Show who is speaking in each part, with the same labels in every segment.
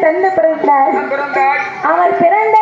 Speaker 1: தந்து பிறந்தார். அவர் பிறந்த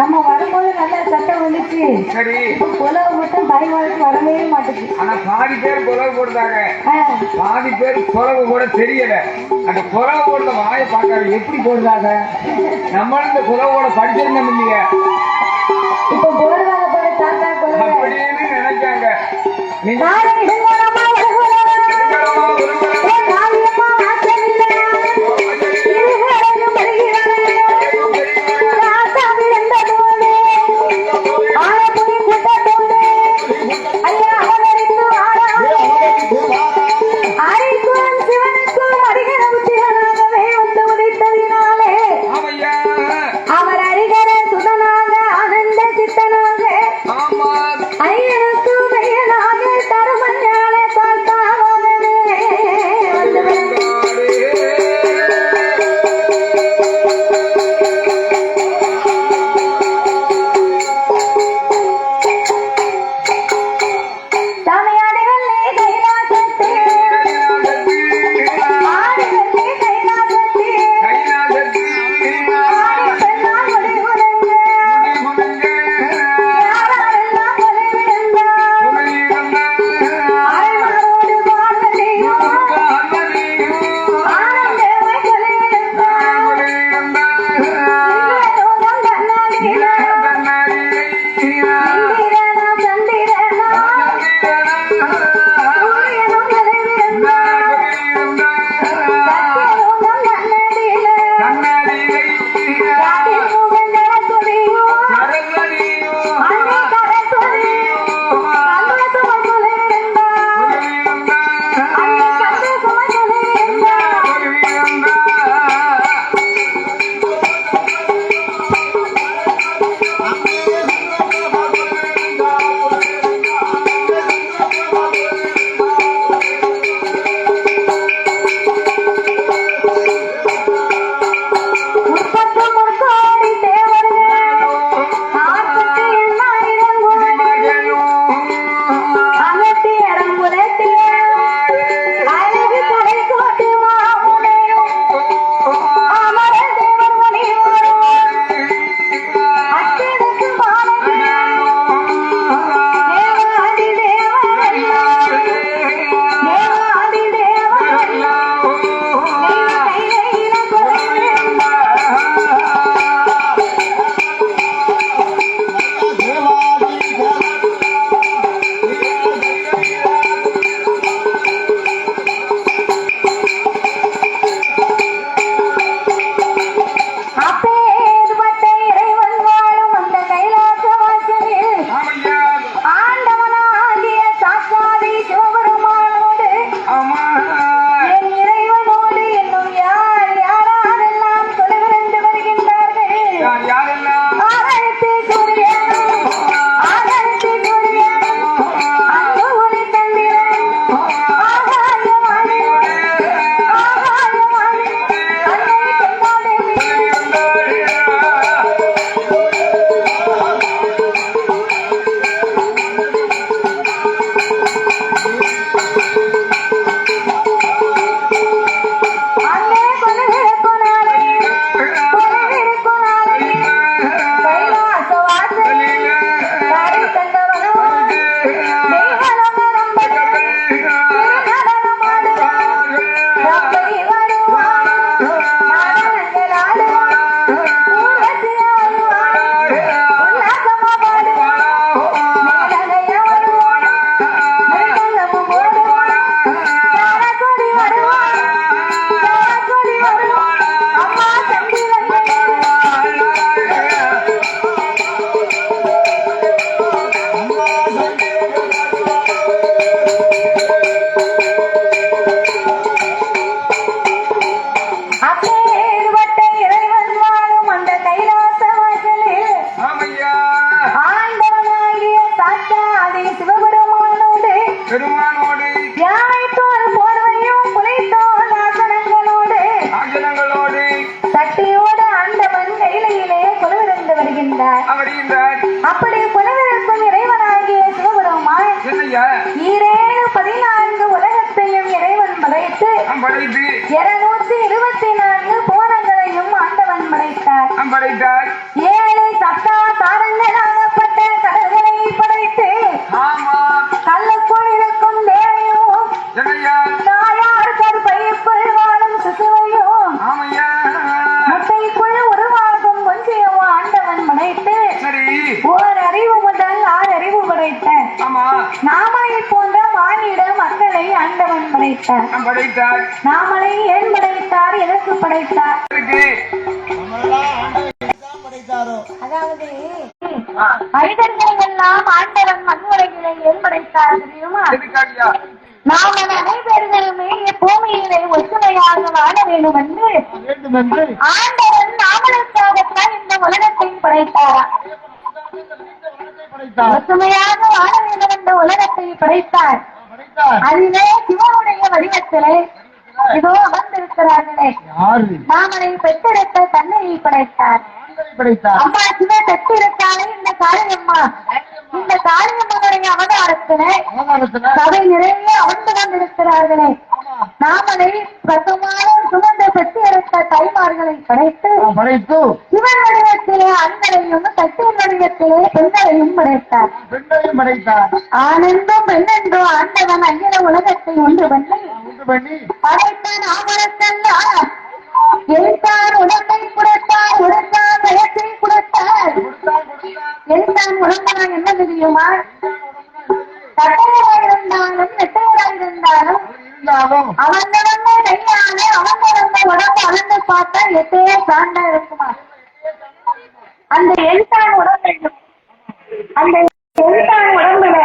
Speaker 1: நம்ம வரும்போது நல்லா சட்டை வந்துச்சு.
Speaker 2: சரி.
Speaker 1: புலவு மட்டும் தாய் வாழ்க்கை வரவே மாட்டேங்குது.
Speaker 2: ஆனா பாதி பேர் புலவு போடுறாங்க பாதி பேர் புலவு கூட தெரியல. அந்த புலவு போடுற வாயை பார்க்கறது எப்படி போடுறாங்க? நம்மளும் இந்த புலவோட படிச்சிருந்தோம் இல்லைங்க
Speaker 1: இப்ப போடுறாங்க பாரு தாத்தா
Speaker 2: அப்படின்னு நினைச்சாங்க. நீங்க
Speaker 1: படைத்து
Speaker 2: படைத்து
Speaker 1: இருநூத்தி இருபத்தி நான்கு புவனங்களையும் ஆண்டவன் படைத்தார்.
Speaker 2: படைத்தார்.
Speaker 1: ஏழு சத்தா தாரங்களாகப்பட்ட கடல்களை படைத்து
Speaker 2: ஆமா.
Speaker 1: கல்லுக்குள் இருக்கும் தேவையும் தாயார் கருப்பைக்குள் வாழும் சிசுவையும் முட்டைக்குள் உருவாகும் ஒன்றியம் ஆண்டவன் படைத்து ஓர் அறிவு முதல் ஆறு அறிவு படைத்தார்
Speaker 2: ஆமா.
Speaker 1: நாமளை போன்ற மானிட மக்களை ஆண்டவன் படைத்தார்
Speaker 2: படைத்தார்.
Speaker 1: நாமளை ஏன் படைத்தார்? எதற்கு படைத்தார்?
Speaker 2: இருக்கு.
Speaker 1: அதாவது மனிதர்களை எல்லாம் ஆண்டவன் மண்ணுலகினை ஏன் படைத்தார் தெரியுமா? நாம் அனைவர்களுமே பூமியிலே ஒற்றுமையாக வாழ வேண்டும் என்று ஆண்டவன் நாமளுக்காகத்தான் இந்த உலகத்தை படைத்தாரா. ஒற்றுமையாக வாழ வேண்டும் என்ற உலகத்தை படைத்தார். அதிலே சிவனுடைய வடிவத்திலே இதோ அமர்ந்திருக்கிறார்களே. நாமளை பெற்றெடுத்த தன்னையை படைத்தார். அம்மா சிவ பெற்றிருக்காளே இந்த காளியம்மா இந்த காளியம்மனுடைய அவதாரத்திலே சபை நிறைய அமர்ந்து கொண்டிருக்கிறார்களே நாமளை பிரசமான சுமந்த பெற்றிருக்க தாய்மார்களை படைத்து
Speaker 3: படைத்து
Speaker 1: சிவன் வடிவத்திலே ஆண்களையும் சத்தியின் வடிவத்திலே பெண்களையும் படைத்தார்.
Speaker 3: பெண்ணையும் படைத்தார்.
Speaker 1: ஆனந்தம் பெண்ணென்றோ ஆண்டவன் அகில உலகத்தை ஒன்று பண்ணி
Speaker 3: உண்டு பண்ணி
Speaker 1: படைத்தான் ஆமரத்தெல்லாம் எழுத்தான் உடம்பை கொடுத்தார் உடத்தான் பயத்தை கொடுத்தார். எழுத்தான் உடம்பனா என்ன தெரியுமா? கட்டையராயிருந்தாலும் நெட்டையராயிருந்தாலும்
Speaker 3: இருந்தாலும்
Speaker 1: அவன் நடந்த கையாலே அவன் நடந்த உடம்பு அளந்து பார்த்தா எட்டையே சாண்டா இருக்குமா? அந்த எழுத்தான் உடம்பு அந்த எழுத்தான் உடம்புல